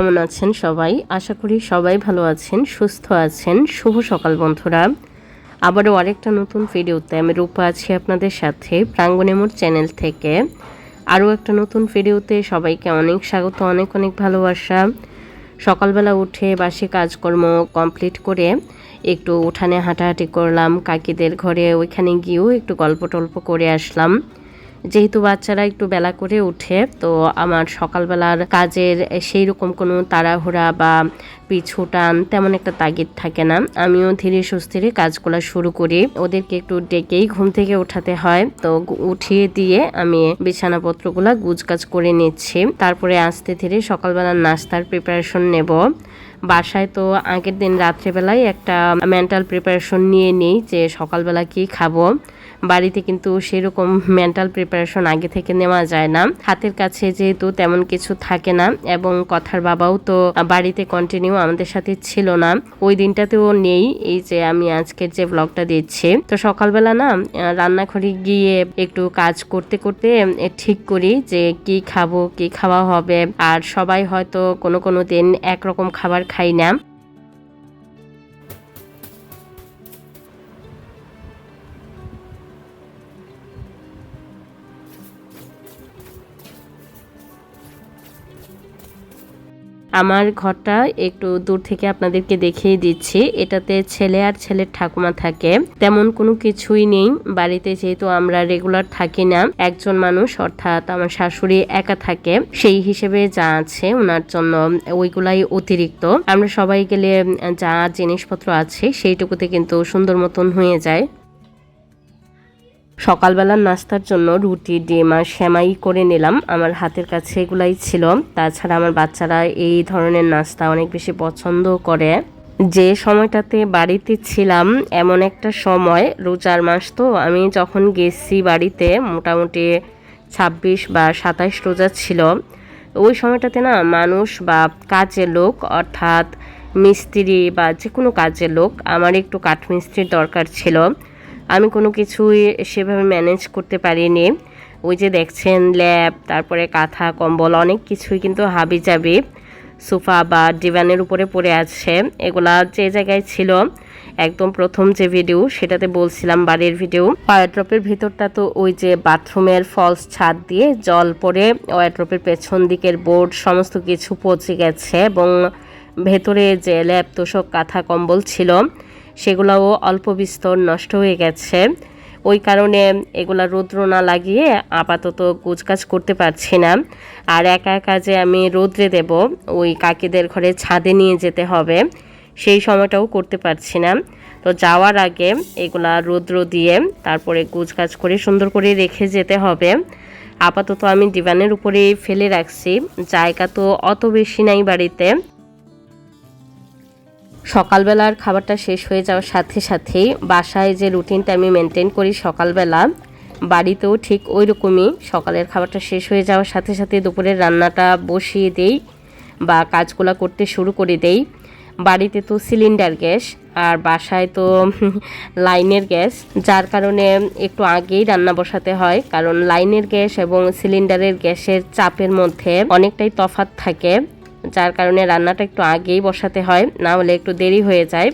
কেমন আছেন সবাই? আশা করি সবাই ভালো আছেন, সুস্থ আছেন। শুভ সকাল বন্ধুরা। আবারও আরেকটা নতুন ভিডিওতে আমি রূপা আছি আপনাদের সাথে প্রাঙ্গনেমোর চ্যানেল থেকে। আরও একটা নতুন ভিডিওতে সবাইকে অনেক স্বাগত, অনেক অনেক ভালোবাসা। সকালবেলা উঠে বাসি কাজকর্ম কমপ্লিট করে একটু উঠানে হাঁটাহাঁটি করলাম, কাকিদের ঘরে ওইখানে গিয়েও একটু গল্প টল্প করে আসলাম। যেহেতু বাচ্চারা একটু বেলা করে উঠে তো আমার সকালবেলার কাজের সেই রকম কোনো তাড়াহুড়া বা পিছু টান তেমন একটা তাগিদ থাকে না। আমিও ধীরে সুস্থিরে কাজগুলো শুরু করি। ওদেরকে একটু ডেকেই ঘুম থেকে উঠাতে হয়। তো উঠিয়ে দিয়ে আমি বিছানাপত্রগুলো গুজকাজ করে নিচ্ছি। তারপরে আস্তে ধীরে সকালবেলার নাস্তার প্রিপারেশন নেব। বাসায় তো আগের দিন রাত্রেবেলায় একটা মেন্টাল প্রিপারেশন নিয়ে নিই যে সকালবেলা কি খাব। বাড়িতে কিন্তু সেরকম মেন্টাল প্রিপারেশন আগে থেকে নেওয়া যায় না। হাতের কাছে যেহেতু তেমন কিছু থাকে না এবং কথার বাবাও তো বাড়িতে কন্টিনিউ আমাদের সাথে ছিল না। ওই দিনটাতেও নেই। এই যে আমি আজকের যে ব্লগটা দিচ্ছি। তো সকালবেলা না রান্নাঘরে গিয়ে একটু কাজ করতে করতে ঠিক করি যে কি খাব, কি খাওয়া হবে। আর সবাই হয়তো কোনো কোনো দিন একরকম খাবার খাই না। আমার ঘরটা একটু দূর থেকে আপনাদেরকে দেখিয়ে দিচ্ছি। এটাতে ছেলে আর ছেলের ঠাকুমা থাকে। তেমন কোনো কিছুই নেই। বাড়িতে যেহেতু আমরা রেগুলার থাকি না, একজন মানুষ, অর্থাৎ আমার শাশুড়ি একা থাকে। সেই হিসেবে যা আছে ওনার জন্য ওইগুলাই অতিরিক্ত। আমরা সবাই গেলে যা জিনিসপত্র আছে সেইটুকুতে কিন্তু সুন্দর মতন হয়ে যায়। সকালবেলার নাস্তার জন্য রুটি, ডিম আর সেমাই করে নিলাম। আমার হাতের কাছে এগুলাই ছিল। তাছাড়া আমার বাচ্চারা এই ধরনের নাস্তা অনেক বেশি পছন্দ করে। যে সময়টাতে বাড়িতে ছিলাম, এমন একটা সময়, রোজার মাস তো, আমি যখন গেছি বাড়িতে, মোটামুটি ছাব্বিশ বা সাতাইশ রোজা ছিল। ওই সময়টাতে না, মানুষ বা কাজের লোক, অর্থাৎ মিস্ত্রি বা যে কোনো কাজের লোক, আমার একটু কাঠমিস্ত্রির দরকার ছিল। আমি কোনো কিছুই সেভাবে ম্যানেজ করতে পারিনি। ওই যে দেখছেন ল্যাব তারপরে কাঁথা, কম্বল, অনেক কিছুই কিন্তু হাবি যাবি সোফা বা ডিভানের উপরে পড়ে আছে। এগুলা যে জায়গায় ছিল, একদম প্রথম যে ভিডিও সেটাতে বলছিলাম বাড়ির ভিডিও ওয়ারড্রপের ভিতরটা তো ওই যে বাথরুমের ফলস ছাদ দিয়ে জল পড়ে ওয়ারড্রপের পেছন দিকের বোর্ড সমস্ত কিছু পচে গেছে এবং ভেতরে যে ল্যাব তোষক কাঁথা, কম্বল ছিল। সেগুলোও অল্প বিস্তর নষ্ট হয়ে গেছে। ওই কারণে এগুলা রৌদ্র না লাগিয়ে আপাতত কুচকাজ করতে পারছি না। আর একা একা যে আমি রৌদ্রে দেব, ওই কাকিদের ঘরে ছাদে নিয়ে যেতে হবে, সেই সময়টাও করতে পারছি না। তো যাওয়ার আগে এগুলা রৌদ্র দিয়ে তারপরে কুচকাজ করে সুন্দর করে রেখে যেতে হবে। আপাতত আমি ডিভানের উপরে ফেলে রাখছি। জায়গা তো অত বেশি নাই বাড়িতে। সকালবেলার খাবারটা শেষ হয়ে যাওয়ার সাথে সাথেই বাসায় যে রুটিনটা আমি মেনটেন করি সকালবেলা, বাড়িতেও ঠিক ওই রকমই সকালের খাবারটা শেষ হয়ে যাওয়ার সাথে সাথে দুপুরের রান্নাটা বসিয়ে দেই বা কাজগুলো করতে শুরু করে দেই। বাড়িতে তো সিলিন্ডার গ্যাস আর বাসায় তো লাইনের গ্যাস, যার কারণে একটু আগেই রান্না বসাতে হয়। কারণ লাইনের গ্যাস এবং সিলিন্ডারের গ্যাসের চাপের মধ্যে অনেকটাই তফাত থাকে। যার কারণে রান্নাটা একটু আগেই বসাতে হয়, না হলে একটু দেরি হয়ে যায়।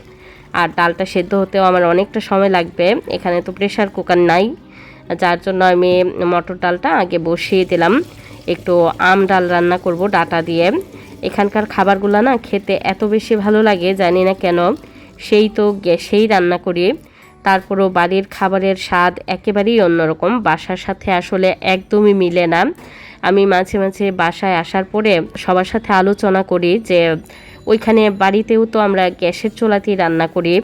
আর ডালটা সেদ্ধ হতেও আমার অনেকটা সময় লাগবে, এখানে তো প্রেশার কুকার নাই। যার জন্য আমি মটর ডালটা আগে বসিয়ে দিলাম। একটু আম ডাল রান্না করব ডাটা দিয়ে। এখানকার খাবারগুলো না খেতে এত বেশি ভালো লাগে, জানি না কেন। সেই তো গ্যাসেই রান্না করি। তারপরও বাড়ির খাবারের স্বাদ একেবারেই অন্যরকম। বাসার সাথে আসলে একদমই মিলে না। আমি মাঝে মাঝে বাসায় আসার পরে সবার সাথে আলোচনা করি যে ওইখানে বাড়িতেও তো আমরা গ্যাসের চোলাতেই রান্না করি।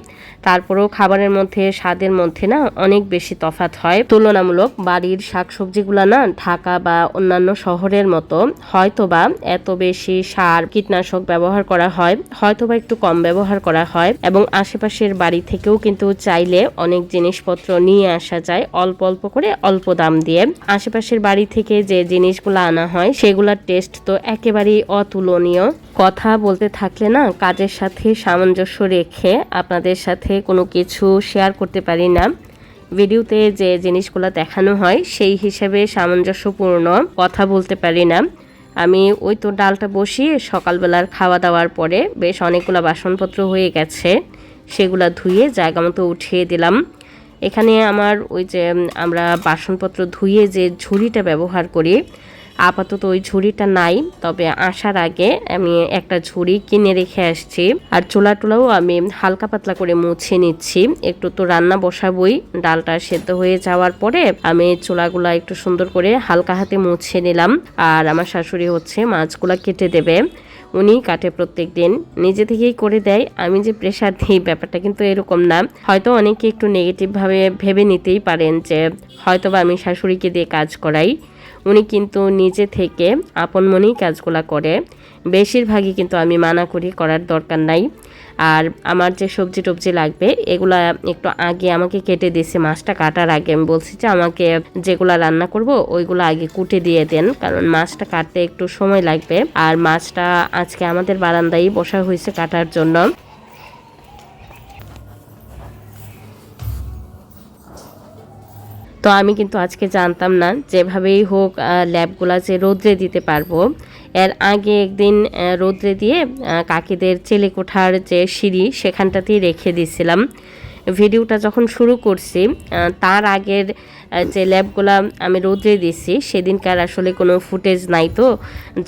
তারপরেও খাবারের মধ্যে, স্বাদের মধ্যে না অনেক বেশি তফাত হয়। তুলনামূলক বাড়ির শাকসবজিগুলো না ঢাকা বা অন্যান্য শহরের মতো হয়তো বা এত বেশি সার, কীটনাশক ব্যবহার করা হয় হয়তো বা একটু কম ব্যবহার করা হয় এবং আশেপাশের বাড়ি থেকেও কিন্তু চাইলে অনেক জিনিসপত্র নিয়ে আসা যায় অল্প অল্প করে, অল্প দাম দিয়ে। আশেপাশের বাড়ি থেকে যে জিনিসগুলো আনা হয়, সেগুলোর টেস্ট তো একেবারেই অতুলনীয়। কথা বলতে থাকলে না কাজের সাথে সামঞ্জস্য রেখে আপনাদের সাথে কোনো কিছু শেয়ার করতে পারি না। ভিডিওতে যে জিনিসগুলো দেখানো হয় সেই হিসেবে সামঞ্জস্যপূর্ণ কথা বলতে পারি না। আমি ওই তো ডালটা বসিয়ে সকালবেলার খাওয়া দাওয়ার পরে বেশ অনেকগুলো বাসনপত্র হয়ে গেছে, সেগুলো ধুয়ে জায়গা মতো উঠিয়ে দিলাম। এখানে আমার ওই যে আমরা বাসনপত্র ধুয়ে যে ঝুড়িটা ব্যবহার করি আপাতত ওই ঝুড়িটা নাই, তবে আসার আগে আমি একটা ঝুড়ি কিনে রেখে আসছি। আর চোলা টোলাও আমি হালকা পাতলা করে মুছে নিচ্ছি। একটু তো রান্না বসাবই, ডালটা সেদ্ধ হয়ে যাওয়ার পরে আমি চোলাগুলা একটু সুন্দর করে হালকা হাতে মুছে নিলাম। আর আমার শাশুড়ি হচ্ছে মাছগুলা কেটে দেবে। উনি কাটে প্রত্যেক দিন। নিজে থেকেই করে দেয়। আমি যে প্রেশার দিই, ব্যাপারটা কিন্তু এরকম না। হয়তো অনেকে একটু নেগেটিভভাবে ভেবে নিতেই পারেন যে হয়তো বা আমি শাশুড়িকে দিয়ে কাজ করাই। উনি কিন্তু নিজে থেকে আপন মনেই কাজগুলা করে। বেশিরভাগই কিন্তু আমি মানা করি করার দরকার নাই। আর আমার যে সবজি টবজি লাগবে, এগুলা একটু আগে আমাকে কেটে দিয়েছে, মাছটা কাটার আগে। আমি বলছি যে, আমাকে যেগুলা রান্না করব, ওইগুলো আগে কুটে দিয়ে দেন, কারণ মাছটা কাটতে একটু সময় লাগবে। আর মাছটা আজকে আমাদের বারান্দায় বসা হয়েছে কাটার জন্য। তো আমি কিন্তু আজকে জানতাম না যেভাবেই হোক ল্যাবগুলা যে রোদ্রে দিতে পারব। এর আগে একদিন রোদ্রে দিয়ে কাকিদের চেলে কোঠার যে সিঁড়ি সেখানটাতেই রেখে দিয়েছিলাম। ভিডিওটা যখন শুরু করছি তার আগের যে ল্যাবগুলা আমি রোদ্রে দিছি সেদিনকার আসলে কোনো ফুটেজ নাই তো,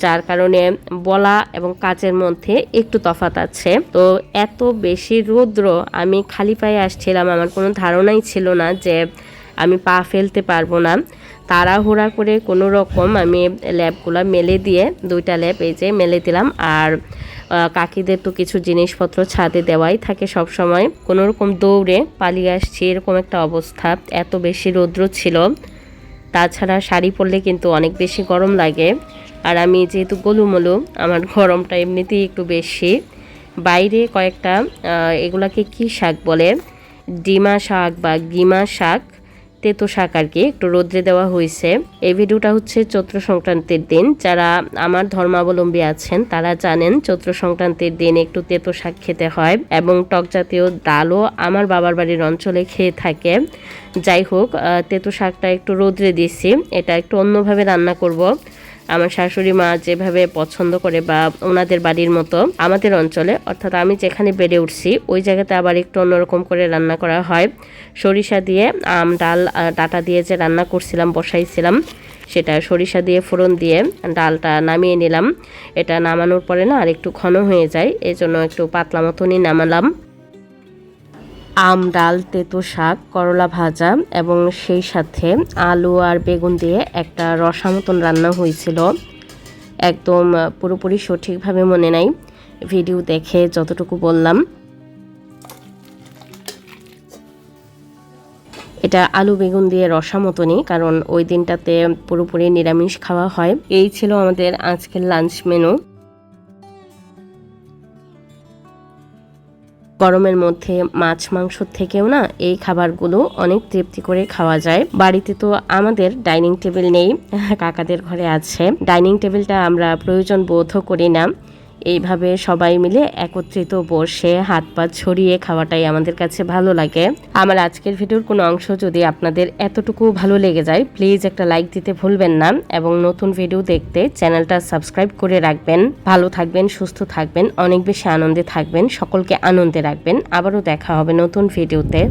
যার কারণে বলা এবং কাজের মধ্যে একটু তফাত আছে। তো এত বেশি রৌদ্র আমি খালি পায়ে আসছিলাম, আমার কোনো ধারণাই ছিল না যে আমি পা ফেলতে পারব না। তাড়াহুড়া করে কোনো রকম আমি ল্যাবগুলো মেলে দিয়ে দুইটা ল্যাব এই যে মেলে দিলাম। আর কাকিদের তো কিছু জিনিসপত্র ছাদে দেওয়াই থাকে সব সময় কোনো রকম দৌড়ে পালিয়ে আসছি, এরকম একটা অবস্থা। এত বেশি রৌদ্র ছিল। তাছাড়া শাড়ি পরলে কিন্তু অনেক বেশি গরম লাগে। আর আমি যেহেতু গোলুমলু, আমার গরমটা এমনিতেই একটু বেশি। বাইরে কয়েকটা এগুলাকে কি শাক বলে? ডিমা শাক বা গিমা শাক। তেতো শাক আর কি একটু রোদ্রে দেওয়া হয়েছে। এই ভিডিওটা হচ্ছে চৈত্র সংক্রান্তির দিন। যারা আমার ধর্মাবলম্বী আছেন, তারা জানেন চৈত্র সংক্রান্তির দিন একটু তেতো শাক খেতে হয় এবং টক জাতীয় ডালও আমার বাবার বাড়ির অঞ্চলে খেয়ে থাকে। যাই হোক তেতো শাকটা একটু রোদ্রে দিছি এটা একটু অন্যভাবে রান্না করব। আমার শাশুড়ি মা যেভাবে পছন্দ করে বা ওনাদের বাড়ির মতো আমাদের অঞ্চলে, অর্থাৎ আমি যেখানে বেড়ে উঠছি, ওই জায়গাতে আবার একটু অন্যরকম করে রান্না করা হয়। সরিষা দিয়ে আম, ডাল ডাটা দিয়ে যে রান্না করছিলাম, বসাইছিলাম, সেটা সরিষা দিয়ে ফোড়ন দিয়ে ডালটা নামিয়ে নিলাম। এটা নামানোর পরে না আর একটু ঘন হয়ে যায় এই জন্য একটু পাতলা মতনই নামালাম। আম, ডাল, তেতো শাক, করলা ভাজা এবং সেই সাথে আলু আর বেগুন দিয়ে একটা রসা মতন রান্না হয়েছিল। একদম পুরোপুরি সঠিকভাবে মনে নাই। ভিডিও দেখে যতটুকু বললাম। এটা আলু, বেগুন দিয়ে রসা মতনই কারণ ওই দিনটাতে পুরোপুরি নিরামিষ খাওয়া হয়। এই ছিল আমাদের আজকের লাঞ্চ মেনু গরমের মধ্যে মাছ, মাংস থেকেও না এই খাবারগুলো অনেক তৃপ্তি করে খাওয়া যায়। বাড়িতে তো আমাদের ডাইনিং টেবিল নেই, কাকাদের ঘরে আছে। ডাইনিং টেবিলটা আমরা প্রয়োজন বোধও করি না। এইভাবে সবাই মিলে একত্রিত বসে হাত পা ছড়িয়ে খাওয়াটাই আমাদের কাছে ভালো লাগে। আমার আজকের ভিডিওর কোনো অংশ যদি আপনাদের এতটুকু ভালো লেগে যায় প্লিজ একটা লাইক দিতে ভুলবেন না এবং নতুন ভিডিও দেখতে চ্যানেলটা সাবস্ক্রাইব করে রাখবেন। ভালো থাকবেন, সুস্থ থাকবেন, অনেক বেশি আনন্দে থাকবেন, সকলকে আনন্দে রাখবেন। আবারও দেখা হবে নতুন ভিডিওতে